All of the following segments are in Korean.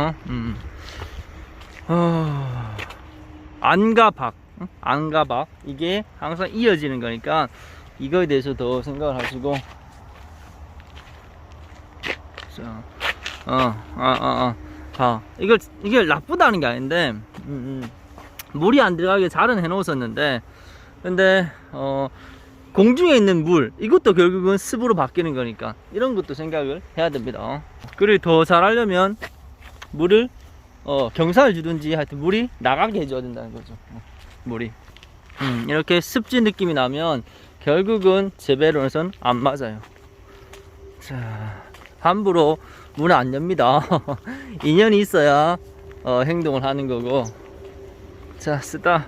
어? 음. 어... 안과 박, 응? 안과 박 이게 항상 이어지는 거니까 이거에 대해서 더 생각을 하시고 자, 어, 어, 어, 어, 봐. 이걸 이게 나쁘다는 게 아닌데, 음, 음. 물이 안 들어가게 잘은 해놓았었는데, 근데 어 공중에 있는 물 이것도 결국은 습으로 바뀌는 거니까 이런 것도 생각을 해야 됩니다. 그리고 더 잘하려면 물을 어, 경사를 주든지 하여튼 물이 나가게 해줘야 된다는 거죠. 어, 물이. 음, 이렇게 습지 느낌이 나면 결국은 재배로는 안 맞아요. 자, 함부로 문을 안 엽니다. 인연이 있어야 어, 행동을 하는 거고. 자, 쓰다.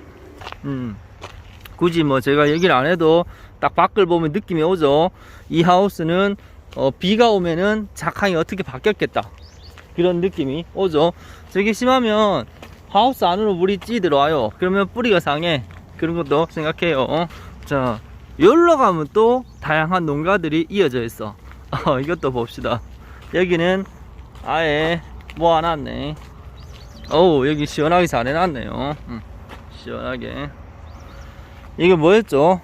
음, 굳이 뭐 제가 얘기를 안 해도 딱 밖을 보면 느낌이 오죠. 이 하우스는 어, 비가 오면은 작황이 어떻게 바뀌었겠다. 그런 느낌이 오죠. 저게 심하면 하우스 안으로 물이 찌 들어와요. 그러면 뿌리가 상해. 그런 것도 생각해요. 자, 여기로 가면 또 다양한 농가들이 이어져 있어. 어, 이것도 봅시다. 여기는 아예 모아놨네. 어우, 여기 시원하게 잘 해놨네요. 음, 시원하게. 이게 뭐였죠?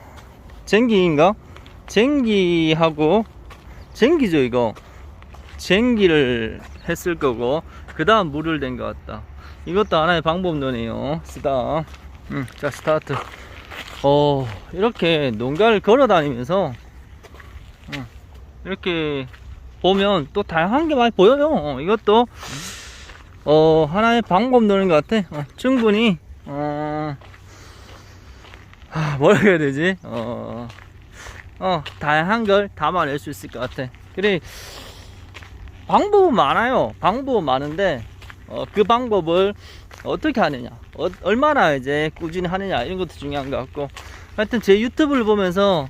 쟁기인가? 쟁기하고, 쟁기죠, 이거. 쟁기를 했을 거고 그 다음 물을 댄 것 같다. 이것도 하나의 방법론이에요. 쓰다 음, 자 스타트. 어 이렇게 농가를 걸어 다니면서 음, 이렇게 보면 또 다양한 게 많이 보여요. 어, 이것도 어 하나의 방법론인 것 같아. 어, 충분히 어 아, 뭐라 해야 되지? 어, 어 다양한 걸 담아낼 수 있을 것 같아. 그래 방법은 많아요. 방법은 많은데 어, 그 방법을 어떻게 하느냐, 어, 얼마나 이제 꾸준히 하느냐 이런 것도 중요한 것 같고 하여튼 제 유튜브를 보면서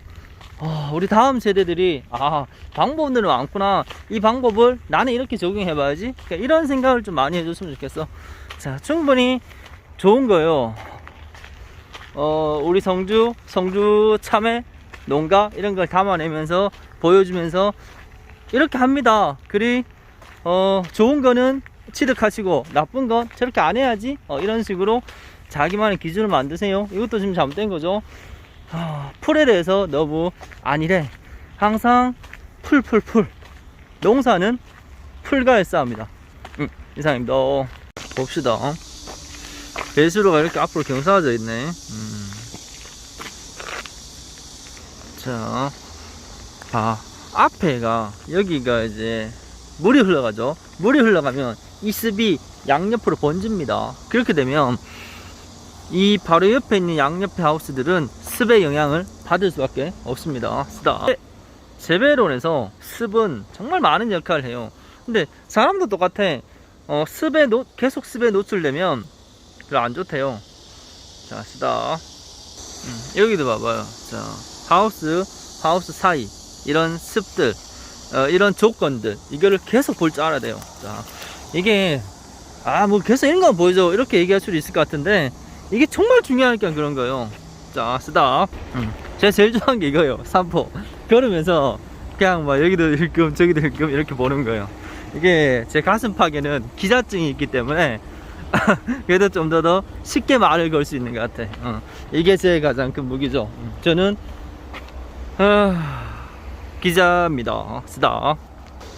어, 우리 다음 세대들이 아 방법들은 많구나 이 방법을 나는 이렇게 적용해 봐야지 그러니까 이런 생각을 좀 많이 해줬으면 좋겠어. 자 충분히 좋은 거예요. 어, 우리 성주 성주 참외 농가 이런 걸 담아내면서 보여주면서 이렇게 합니다. 그리 어 좋은 거는 취득하시고 나쁜 건 저렇게 안 해야지. 어, 이런 식으로 자기만의 기준을 만드세요. 이것도 지금 잘못된 거죠. 아, 풀에 대해서 너무 아니래. 항상 풀, 풀, 풀. 농사는 풀과의 싸움이다. 음, 이상입니다. 어, 봅시다. 배수로가 이렇게 앞으로 경사져 있네. 음. 자, 봐. 앞에가 여기가 이제 물이 흘러가죠. 물이 흘러가면 이 습이 양옆으로 번집니다. 그렇게 되면 이 바로 옆에 있는 양옆의 하우스들은 습의 영향을 받을 수밖에 없습니다. 쓰다. 재배론에서 습은 정말 많은 역할을 해요. 근데 사람도 똑같아. 어, 습에 노, 계속 습에 노출되면 별로 안 좋대요. 자, 쓰다. 음, 여기도 봐봐요. 자, 하우스, 하우스 사이. 이런 습들, 어, 이런 조건들, 이거를 계속 볼 줄 알아야 돼요. 자, 이게, 아, 뭐 계속 이런 거 보여줘. 이렇게 얘기할 수도 있을 것 같은데, 이게 정말 중요하니까 그런 거예요. 자, 쓰다. 음. 제가 제일 좋아하는 게 이거예요. 삼포. 걸으면서, 그냥 막 여기도 일금, 저기도 일금, 이렇게 보는 거예요. 이게 제 가슴팍에는 기자증이 있기 때문에, 그래도 좀 더 더 쉽게 말을 걸 수 있는 것 같아. 어. 이게 제 가장 큰 무기죠. 음. 저는, 아, 기자입니다. 쓰다.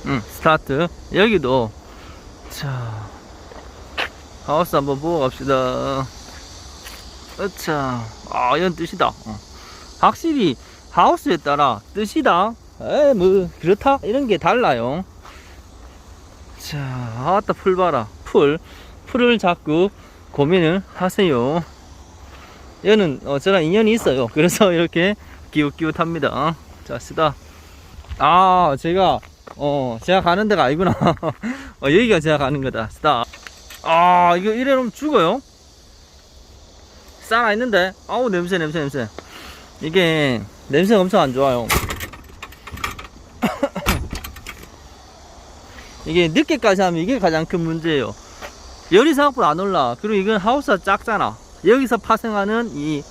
응, 스타트. 여기도, 자, 하우스 한번 보고 갑시다. 어차, 아, 이런 뜻이다. 어. 확실히, 하우스에 따라 뜻이다. 에, 뭐, 그렇다. 이런 게 달라요. 자, 아따, 풀 봐라. 풀. 풀을 자꾸 고민을 하세요. 얘는, 어, 저랑 인연이 있어요. 그래서 이렇게 기웃기웃합니다. 자, 쓰다. 아, 제가, 어, 제가 가는 데가 아니구나. 어, 여기가 제가 가는 거다. 스타. 아, 이거 이래 놓으면 죽어요? 살아 있는데? 아우, 냄새, 냄새, 냄새. 이게, 냄새가 엄청 안 좋아요. 이게 늦게까지 하면 이게 가장 큰 문제예요. 열이 생각보다 안 올라. 그리고 이건 하우스가 작잖아. 여기서 파생하는 이,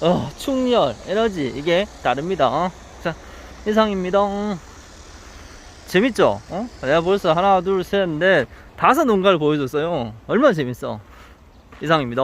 어, 충열, 에너지, 이게 다릅니다. 자, 이상입니다. 재밌죠? 어? 내가 벌써 하나, 둘, 셋, 넷, 다섯 농가를 보여줬어요 얼마나 재밌어 이상입니다